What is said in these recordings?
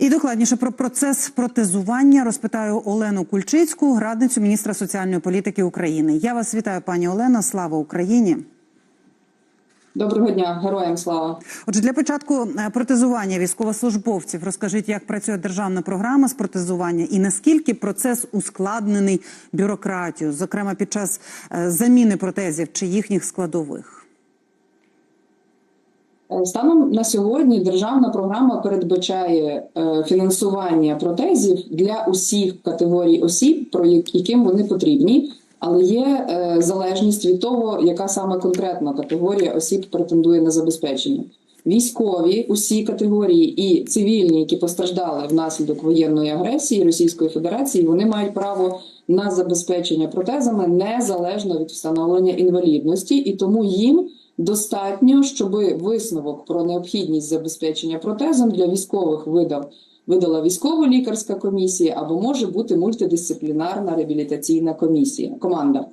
І докладніше про процес протезування розпитаю Олену Кульчицьку, радницю міністра соціальної політики України. Я вас вітаю, пані Олено. Слава Україні. Доброго дня, героям слава. Отже, для початку е, протезування військовослужбовців розкажіть, як працює державна програма з протезування і наскільки процес ускладнений бюрократією, зокрема під час е, заміни протезів чи їхніх складових. Е, Станом на сьогодні державна програма передбачає е, фінансування протезів для усіх категорій осіб, про яким вони потрібні, але є е, залежність від того, яка саме конкретна категорія осіб претендує на забезпечення. Військові усі категорії і цивільні, які постраждали внаслідок воєнної агресії Російської Федерації, вони мають право на забезпечення протезами незалежно від встановлення інвалідності, і тому їм достатньо, щоб висновок про необхідність забезпечення протезом для військових видав видала військово-лікарська комісія або може бути мультидисциплінарна реабілітаційна комісія команда.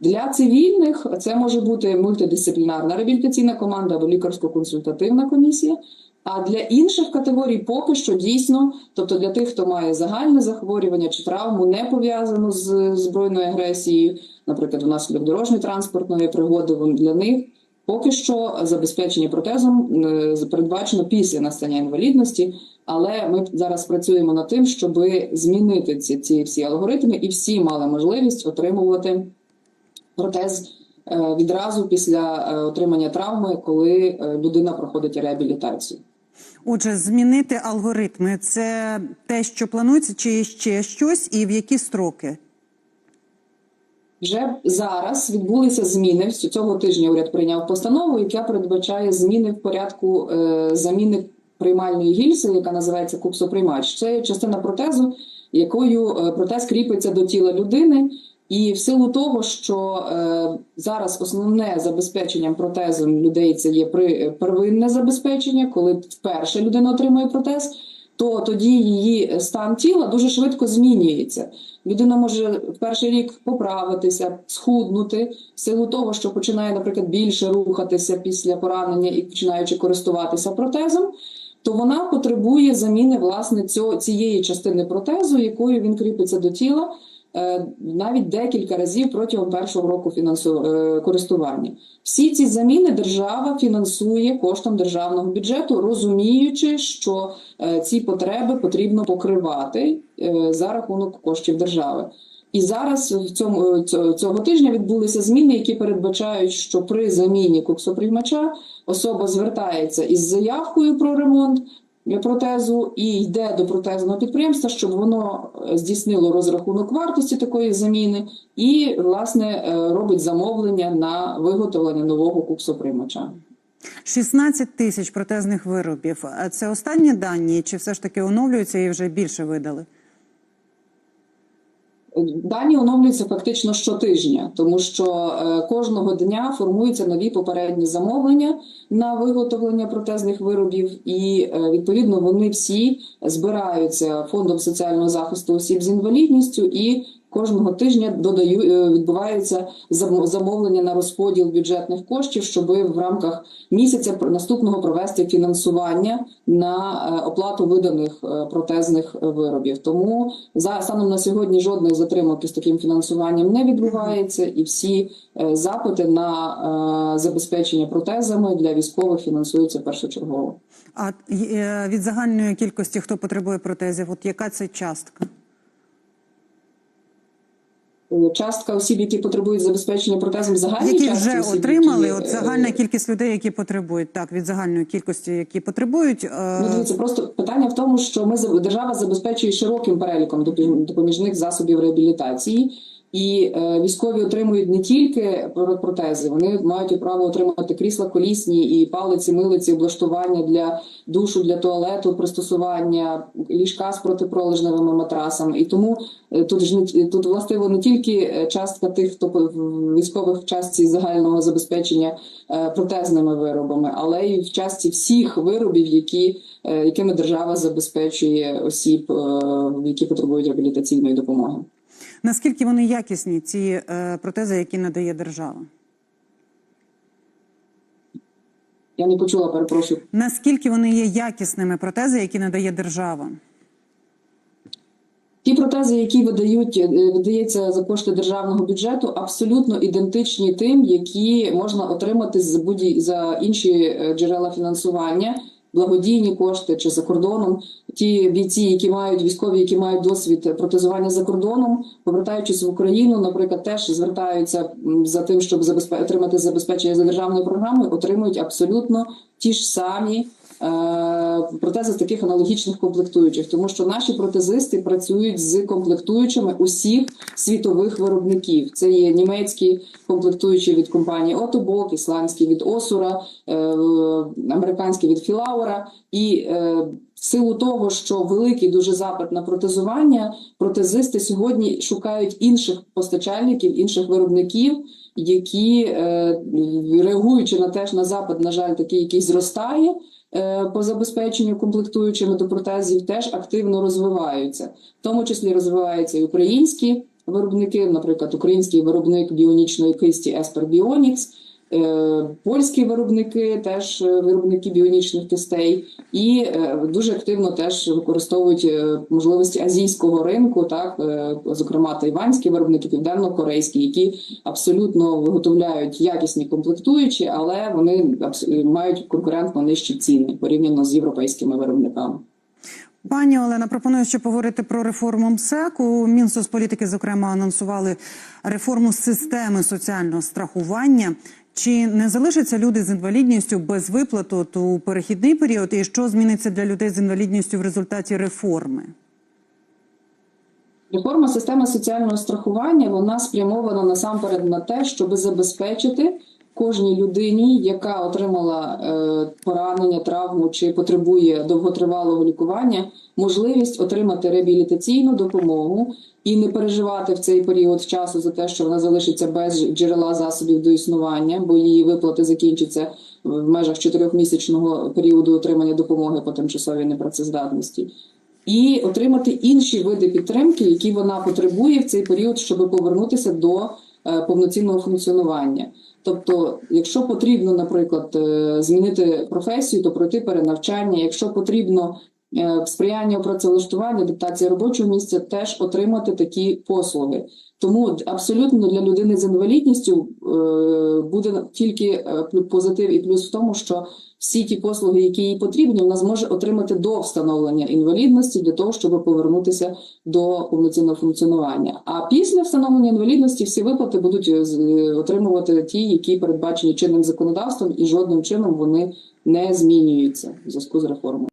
Для цивільних це може бути мультидисциплінарна реабілітаційна команда або лікарсько-консультативна комісія. А для інших категорій поки що дійсно, тобто для тих, хто має загальне захворювання чи травму, не пов'язану з збройною агресією, наприклад, внаслідок дорожньої транспортної пригоди, для них поки що забезпечення протезом е, передбачено після настання інвалідності. Але ми зараз працюємо над тим, щоб змінити ці, ці всі алгоритми, і всі мали можливість отримувати протез е, відразу після е, отримання травми, коли людина проходить реабілітацію. Отже, змінити алгоритми це те, що планується, чи ще щось, і в які строки? Вже зараз відбулися зміни. Цього тижня уряд прийняв постанову, яка передбачає зміни в порядку е, заміни приймальної гільзи, яка називається куксоприймач. Це частина протезу, якою е, протез кріпиться до тіла людини. І в силу того, що е, зараз основне забезпеченням протезом людей це є при первинне забезпечення, коли вперше людина отримує протез, то тоді її стан тіла дуже швидко змінюється. Людина може в перший рік поправитися, схуднути в силу того, що починає, наприклад, більше рухатися після поранення і починаючи користуватися протезом. То вона потребує заміни власне цього цієї частини протезу, якою він кріпиться до тіла, навіть декілька разів протягом першого року фінансу е, користування. Всі ці заміни держава фінансує коштом державного бюджету, розуміючи, що е, ці потреби потрібно покривати е, за рахунок коштів держави. І зараз в цьому е, цього- тижня відбулися зміни, які передбачають, що при заміні куксоприймача особа звертається із заявкою про ремонт протезу і йде до протезного підприємства, щоб воно е, здійснило розрахунок вартості такої заміни і власне е, робить замовлення на виготовлення нового куксоприймача. 16 тисяч протезних виробів. Це останні дані, чи все ж таки оновлюються і вже більше видали? Дані оновлюються фактично щотижня, тому що е, кожного дня формуються нові попередні замовлення на виготовлення протезних виробів, і е, відповідно вони всі збираються фондом соціального захисту осіб з інвалідністю і. Кожного тижня додаю е, відбувається замовлення на розподіл бюджетних коштів, щоб в рамках місяця наступного провести фінансування на е, оплату виданих е, протезних виробів. Тому за станом на сьогодні жодних затримок із таким фінансуванням не відбувається, і всі запити на забезпечення протезами для військових фінансуються першочергово. А від загальної кількості, хто потребує протезів, от яка це частка? Е, Частка осіб, які потребують забезпечення протезом, загальні Які частки вже осіб, отримали? які, От е, загальна кількість людей, які потребують, так від загальної кількості, які потребують. е, Ну, дивіться, просто питання в тому, що ми держава забезпечує широким переліком допоміжних засобів реабілітації, і е, військові отримують не тільки про- протези, вони мають і право отримати крісла колісні і палиці, милиці, облаштування для душу, для туалету, пристосування, ліжка з протипролежневими матрасами. І тому е, тут ж тут властиво не тільки е, частка тих, хто військових в частці загального забезпечення протезними виробами, але й в часті всіх виробів, які якими держава забезпечує осіб, які потребують реабілітаційної допомоги. Наскільки вони якісні, ці е, протези, які надає держава? Я не почула, перепрошую. Наскільки вони є якісними протези, які надає держава? Ті протези, які видають е, видається за кошти державного бюджету, абсолютно ідентичні тим, які можна отримати з будь за інші е, джерела фінансування, благодійні кошти чи за кордоном. Ті бійці, які мають військові, які мають досвід протезування за кордоном, повертаючись в Україну, наприклад, теж звертаються за тим, щоб отримати забезпечення за державною програмою, отримують абсолютно ті ж самі протези з таких аналогічних комплектуючих, тому що наші протезисти працюють з комплектуючими усіх світових виробників. Це є німецькі комплектуючі від компанії Отобок, ісландські від Осура, е, американські від Філаура. І е, в силу того, що великий дуже запит на протезування, протезисти сьогодні шукають інших постачальників, інших виробників, які е, реагуючи на теж на запит, на жаль, такий, який зростає е, по забезпеченню комплектуючими до протезів, теж активно розвиваються. В тому числі розвиваються і українські виробники, наприклад, український виробник біонічної кисті Esper Bionics, е, польські виробники, теж е, виробники біонічних кистей, і е, дуже активно теж використовують е, можливості азійського ринку, так е, зокрема тайванські виробники, південно-корейські, які абсолютно виготовляють якісні комплектуючі, але вони мають конкурентно нижчі ціни порівняно з європейськими виробниками. Пані Олена, пропоную ще поговорити про реформу МСЕК. У Мінсоцполітики, зокрема, анонсували реформу системи соціального страхування. Чи не залишаться люди з інвалідністю без виплат у перехідний період? І що зміниться для людей з інвалідністю в результаті реформи? Реформа системи соціального страхування вона спрямована насамперед на те, щоб забезпечити кожній людині, яка отримала е, поранення, травму чи потребує довготривалого лікування, можливість отримати реабілітаційну допомогу і не переживати в цей період часу за те, що вона залишиться без джерела засобів до існування, бо її виплати закінчаться в межах чотирьохмісячного періоду отримання допомоги по тимчасовій непрацездатності. І отримати інші види підтримки, які вона потребує в цей період, щоб повернутися до повноцінного функціонування. Тобто, якщо потрібно, наприклад, е, змінити професію, то пройти перенавчання. Якщо потрібно е, сприяння у працевлаштуванні, адаптація робочого місця, теж отримати такі послуги. Тому абсолютно для людини з інвалідністю е, буде тільки е, позитив і плюс в тому, що всі ті послуги, які їй потрібні, вона зможе отримати до встановлення інвалідності для того, щоб повернутися до повноцінного функціонування. А після встановлення інвалідності всі виплати будуть е, е, отримувати ті, які передбачені чинним законодавством, і жодним чином вони не змінюються в зв'язку з реформою.